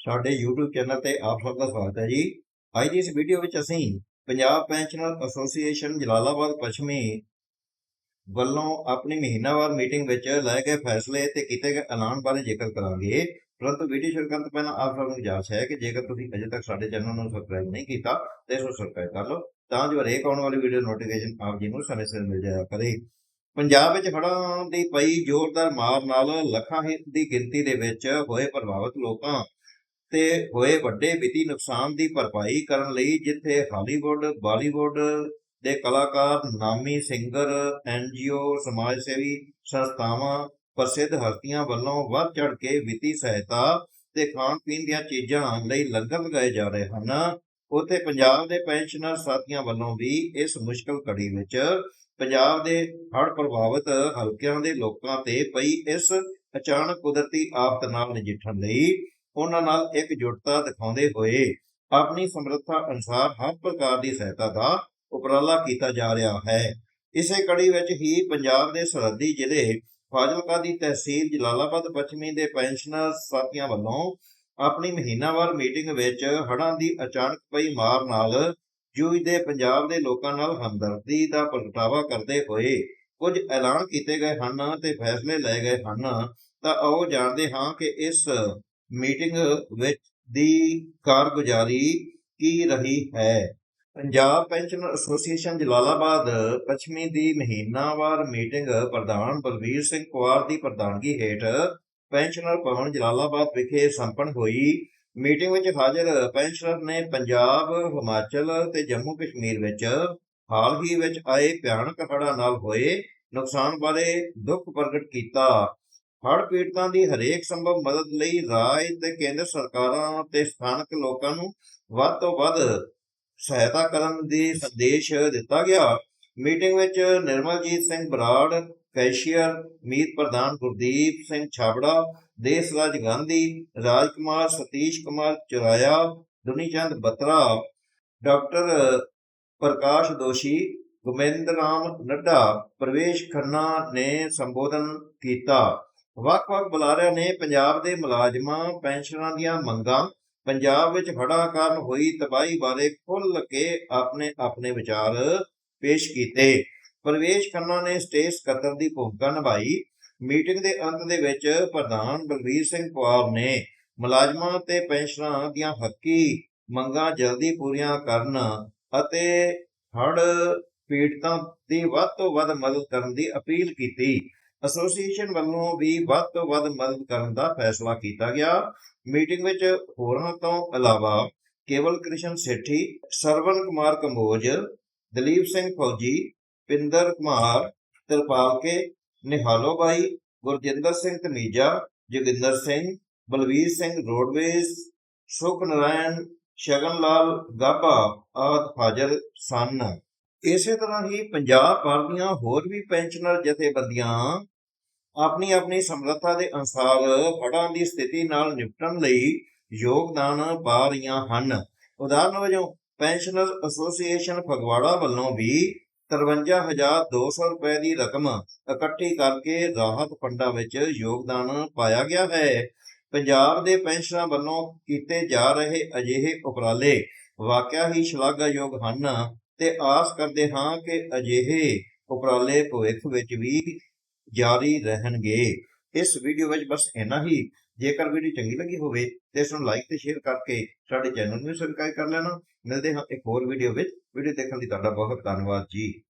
ਸਾਡੇ YouTube channel ਤੇ ਆਪ ਸਭ ਦਾ ਸਵਾਗਤ ਹੈ ਜੀ। ਅੱਜ ਦੀ ਇਸ ਵੀਡੀਓ ਵਿੱਚ ਅਸੀਂ ਪੰਜਾਬ ਪੈਨਸ਼ਨਰ ਐਸੋਸੀਏਸ਼ਨ ਜਲਾਲਾਬਾਦ ਪੱਛਮੀ ਵੱਲੋਂ ਆਪਣੀ ਮਹੀਨਾਵਾਰ ਮੀਟਿੰਗ ਵਿੱਚ ਲਏ ਗਏ ਫੈਸਲੇ ਤੇ ਕੀਤੇ ਗਏ ਐਲਾਨ ਬਾਰੇ ਜ਼ਿਕਰ ਕਰਾਂਗੇ, ਪਰੰਤੂ ਵੀਡੀਓ ਸ਼ੁਰੂ ਕਰਨ ਤੋਂ ਪਹਿਲਾਂ ਆਪ ਸਭ ਨੂੰ ਗੁਜ਼ਾਰਿਸ਼ ਹੈ ਕਿ ਜੇਕਰ ਤੁਸੀਂ ਅਜੇ ਤੱਕ ਸਾਡੇ ਚੈਨਲ ਨੂੰ ਸਬਸਕ੍ਰਾਈਬ ਨਹੀਂ ਕੀਤਾ, ਤਾਂ ਇਸ ਨੂੰ ਸਬਸਕ੍ਰਾਈਬ ਕਰ ਲਓ, ਤਾਂ ਜੋ ਹਰੇਕ ਆਉਣ ਵਾਲੀ ਵੀਡੀਓ ਨੋਟੀਫਿਕੇਸ਼ਨ ਆਪ ਜੀ ਨੂੰ ਸਮੇਂ ਸਿਰ ਮਿਲ ਜਾਇਆ ਕਰੇ। ਪੰਜਾਬ ਵਿੱਚ ਹੜ੍ਹਾਂ ਦੀ ਪਈ ਜ਼ੋਰਦਾਰ ਮਾਰ ਨਾਲ ਲੱਖਾਂ ਹੀ ਦੀ ਗਿਣਤੀ ਦੇ ਵਿੱਚ ਹੋਏ ਪ੍ਰਭਾਵਿਤ ਲੋਕਾਂ ਤੇ ਹੋਏ ਵੱਡੇ ਵਿੱਤੀ ਨੁਕਸਾਨ ਦੀ ਭਰਪਾਈ ਕਰਨ ਲਈ ਜਿੱਥੇ ਹਾਲੀਵੁੱਡ, ਬਾਲੀਵੁੱਡ ਦੇ ਕਲਾਕਾਰ, ਨਾਮੀ ਸਿੰਗਰ ਐਨਜੀਓ ਸਮਾਜ ਸੇਵੀ ਸੰਸਥਾਵਾਂ ਪ੍ਰਸਿੱਧ ਹਸਤੀਆਂ ਵੱਲੋਂ ਵੱਧ ਚੜ ਕੇ ਵਿੱਤੀ ਸਹਾਇਤਾ ਤੇ ਖਾਣ ਪੀਣ ਦੀਆਂ ਚੀਜ਼ਾਂ ਲਈ ਲੰਗਰ ਲਗਾਏ ਜਾ ਰਹੇ ਹਨ। ਉੱਥੇ ਪੰਜਾਬ ਦੇ ਪੈਨਸ਼ਨਰ ਸਾਥੀਆਂ ਵੱਲੋਂ ਵੀ ਇਸ ਮੁਸ਼ਕਲ ਘੜੀ ਵਿੱਚ ਪੰਜਾਬ ਦੇ ਹੜ੍ਹ ਪ੍ਰਭਾਵਿਤ ਹਲਕਿਆਂ ਦੇ ਲੋਕਾਂ ਤੇ ਪਈ ਇਸ ਅਚਾਨਕ ਕੁਦਰਤੀ ਆਫਤ ਨਾਲ ਨਜਿੱਠਣ ਲਈ ਉਹਨਾਂ ਨਾਲ ਇਕਜੁੱਟਤਾ ਦਿਖਾਉਂਦੇ ਹੋਏ ਆਪਣੀ ਸਮਰੱਥਾ ਅਨੁਸਾਰ ਹਰ ਪ੍ਰਕਾਰ ਦੀ ਸਹਾਇਤਾ ਦਾ ਉਪਰਾਲਾ ਕੀਤਾ ਜਾ ਰਿਹਾ ਹੈ। ਇਸੇ ਕੜੀ ਵਿੱਚ ਹੀ ਪੰਜਾਬ ਦੇ ਸਰਹੱਦੀ ਜ਼ਿਲ੍ਹੇ ਫਾਜ਼ਿਲਕਾ ਦੀ ਤਹਿਸੀਲ ਜਲਾਲਾਬਾਦ ਪੱਛਮੀ ਦੇ ਪੈਨਸ਼ਨਰ ਸਾਥੀਆਂ ਵੱਲੋਂ ਆਪਣੀ ਮਹੀਨਾਵਾਰ ਮੀਟਿੰਗ ਵਿੱਚ ਹੜ੍ਹਾਂ ਦੀ ਅਚਾਨਕ ਪਈ ਮਾਰ ਨਾਲ ਜੂਝਦੇ ਪੰਜਾਬ ਦੇ ਲੋਕਾਂ ਨਾਲ ਹਮਦਰਦੀ ਦਾ ਪ੍ਰਗਟਾਵਾ ਕਰਦੇ ਹੋਏ ਕੁਝ ਐਲਾਨ ਕੀਤੇ ਗਏ ਹਨ ਤੇ ਫੈਸਲੇ ਲਏ ਗਏ ਹਨ। ਤਾਂ ਆਓ ਜਾਣਦੇ ਹਾਂ ਕਿ ਇਸ ਮੀਟਿੰਗ ਵਿੱਚ ਦੀ ਕਾਰਗੁਜ਼ਾਰੀ ਕੀ ਰਹੀ ਹੈ? ਪੰਜਾਬ ਪੈਨਸ਼ਨ ਐਸੋਸੀਏਸ਼ਨ ਜਲਾਲਾਬਾਦ ਪੱਛਮੀ ਦੀ ਮਹੀਨਾਵਾਰ ਮੀਟਿੰਗ ਪ੍ਰਧਾਨ ਬਲਵੀਰ ਸਿੰਘ ਕੁਆਰ ਦੀ ਪ੍ਰਧਾਨਗੀ ਹੇਠ ਪੈਨਸ਼ਨਰ ਭਵਨ ਜਲਾਲਾਬਾਦ ਵਿਖੇ ਸੰਪੰਨ ਹੋਈ। ਮੀਟਿੰਗ ਵਿੱਚ ਹਾਜ਼ਰ ਪੈਨਸ਼ਨਰ ਨੇ ਪੰਜਾਬ, ਹਿਮਾਚਲ ਤੇ ਜੰਮੂ ਕਸ਼ਮੀਰ ਵਿੱਚ ਹਾਲ ਹੀ ਵਿੱਚ ਆਏ ਭਿਆਨਕ ਹੜ੍ਹਾਂ ਨਾਲ ਹੋਏ ਨੁਕਸਾਨ ਬਾਰੇ ਦੁੱਖ ਪ੍ਰਗਟ ਕੀਤਾ। ਹੜ੍ਹ ਪੀੜਤਾਂ ਦੀ ਹਰੇਕ ਸੰਭਵ ਮਦਦ ਲਈ ਰਾਜ ਤੇ ਕੇਂਦਰ ਸਰਕਾਰਾਂ ਤੇ ਸਥਾਨਕ ਲੋਕਾਂ ਨੂੰ ਵੱਧ ਤੋਂ ਵੱਧ ਸਹਾਇਤਾ ਕਰਨ ਦੀ ਸੰਦੇਸ਼ ਦਿੱਤਾ ਗਿਆ। ਮੀਟਿੰਗ ਵਿੱਚ ਨਿਰਮਲਜੀਤ ਸਿੰਘ ਬਰਾੜ, ਕੈਸ਼ੀਅਰ ਮੀਤ ਪ੍ਰਧਾਨ ਗੁਰਦੀਪ ਸਿੰਘ ਛਾਬੜਾ, ਦੇਸਰਾਜ ਗਾਂਧੀ, ਰਾਜਕੁਮਾਰ ਸਤੀਸ਼ ਕੁਮਾਰ ਚੁਰਾਇਆ, ਦੁਨੀਚੰਦ ਬਤਰਾ, ਡਾਕਟਰ ਪ੍ਰਕਾਸ਼ ਦੋਸ਼ੀ ਗੁਮੇਂਦਰ ਰਾਮ ਨੱਡਾ, ਪ੍ਰਵੇਸ਼ ਖੰਨਾ ਨੇ ਸੰਬੋਧਨ ਕੀਤਾ। ਵੱਖ-ਵੱਖ ਬੁਲਾਰਿਆਂ ਨੇ ਪੰਜਾਬ ਦੇ ਮੁਲਾਜ਼ਮਾਂ, ਪੈਨਸ਼ਨਰਾਂ ਦੀਆਂ ਮੰਗਾਂ, ਪੰਜਾਬ ਵਿੱਚ ਹੜ੍ਹਾਂ ਕਾਰਨ ਹੋਈ ਤਬਾਹੀ ਬਾਰੇ ਖੁੱਲ੍ਹ ਕੇ ਆਪਣੇ ਆਪਣੇ ਵਿਚਾਰ ਪੇਸ਼ ਕੀਤੇ। ਪ੍ਰਵੇਸ਼ ਖੰਨਾ ਨੇ ਸਟੇਜ ਸਕੱਤਰ ਦੀ ਭੂਮਿਕਾ ਨਿਭਾਈ। ਮੀਟਿੰਗ ਦੇ ਅੰਤ ਦੇ ਵਿੱਚ ਪ੍ਰਧਾਨ ਬਲਵੀਰ ਸਿੰਘ ਪਵਾਰ ਨੇ ਮੁਲਾਜ਼ਮਾਂ ਤੇ ਪੈਨਸ਼ਨਰਾਂ ਦੀਆਂ ਹੱਕੀ ਮੰਗਾਂ ਜਲਦੀ ਪੂਰੀਆਂ ਕਰਨ ਅਤੇ ਹੜ ਪੀੜਤਾਂ ਦੀ ਵੱਧ ਤੋਂ ਵੱਧ ਮਦਦ ਕਰਨ ਦੀ ਅਪੀਲ ਕੀਤੀ। ਐਸੋਸੀਏਸ਼ਨ ਵੱਲੋਂ ਵੀ ਵੱਧ ਤੋਂ ਵੱਧ ਮਦਦ ਕਰਨ ਦਾ ਫੈਸਲਾ ਕੀਤਾ ਗਿਆ। ਮੀਟਿੰਗ ਵਿੱਚ ਹੋਰਾਂ ਤੋਂ ਇਲਾਵਾ ਕੇਵਲ ਕ੍ਰਿਸ਼ਨ ਸੇਠੀ ਸਰਵਨ ਕੁਮਾਰ ਕੰਬੋਜ, ਦਲੀਪ ਸਿੰਘ ਫੌਜੀ, ਪਿੰਦਰ ਕੁਮਾਰ ਤਰਪਾਲਕੇ ਨਿਹਾਲੋ ਬਾਈ, ਗੁਰਜਿੰਦਰ ਸਿੰਘ ਧਮੀਜਾ ਜੋਗਿੰਦਰ ਸਿੰਘ, ਬਲਵੀਰ ਸਿੰਘ ਰੋਡਵੇਜ਼ ਸੁਖ ਨਾਰਾਇਣ ਸ਼ਗਨ ਲਾਲ, ਗਾਬਾ ਆਦਿ ਹਾਜ਼ਰ ਸਨ। ਇਸੇ ਤਰ੍ਹਾਂ ਹੀ ਪੰਜਾਬ ਭਰ ਦੀਆਂ ਹੋਰ ਵੀ ਪੈਨਸ਼ਨਰ ਜਥੇਬੰਦੀਆਂ ਆਪਣੀ ਆਪਣੀ ਸਮਰੱਥਾ ਦੇ ਅਨੁਸਾਰ ਹੜ੍ਹਾਂ ਦੀ ਸਥਿਤੀ ਨਾਲ ਨਿਪਟਣ ਲਈ ਯੋਗਦਾਨ ਪਾ ਰਹੀਆਂ ਹਨ। ਉਦਾਹਰਨ ਵਜੋਂ, ਪੈਨਸ਼ਨਰ ਐਸੋਸੀਏਸ਼ਨ ਫਗਵਾੜਾ ਵੱਲੋਂ ਵੀ 53200 ਰੁਪਏ ਦੀ ਰਕਮ ਇਕੱਠੀ ਕਰਕੇ ਰਾਹਤ ਫੰਡਾਂ ਵਿੱਚ ਯੋਗਦਾਨ ਪਾਇਆ ਗਿਆ ਹੈ। ਪੰਜਾਬ ਦੇ ਪੈਨਸ਼ਨਰਾਂ ਵੱਲੋਂ ਕੀਤੇ ਜਾ ਰਹੇ ਅਜਿਹੇ ਉਪਰਾਲੇ ਵਾਕਿਆ ਹੀ ਸ਼ਲਾਘਾਯੋਗ ਹਨ। ਤੇ ਆਸ ਕਰਦੇ ਹਾਂ ਕਿ ਅਜਿਹੇ ਉਪਰਾਲੇ ਭਵਿੱਖ ਵਿੱਚ ਵੀ ਜਾਰੀ ਰਹਿਣਗੇ। ਇਸ ਵੀਡੀਓ ਵਿੱਚ ਬਸ ਇੰਨਾ ਹੀ। ਜੇਕਰ ਵੀਡੀਓ ਚੰਗੀ ਲੱਗੀ ਹੋਵੇ ਤੇ ਇਸ ਨੂੰ ਲਾਈਕ ਤੇ ਸ਼ੇਅਰ ਕਰਕੇ ਸਾਡੇ ਚੈਨਲ ਨੂੰ ਸਬਸਕ੍ਰਾਈਬ ਕਰ ਲੈਣਾ। ਮਿਲਦੇ ਹਾਂ ਇੱਕ ਹੋਰ ਵੀਡੀਓ ਵਿੱਚ। ਵੀਡੀਓ ਦੇਖਣ ਲਈ ਤੁਹਾਡਾ ਬਹੁਤ ਧੰਨਵਾਦ ਜੀ।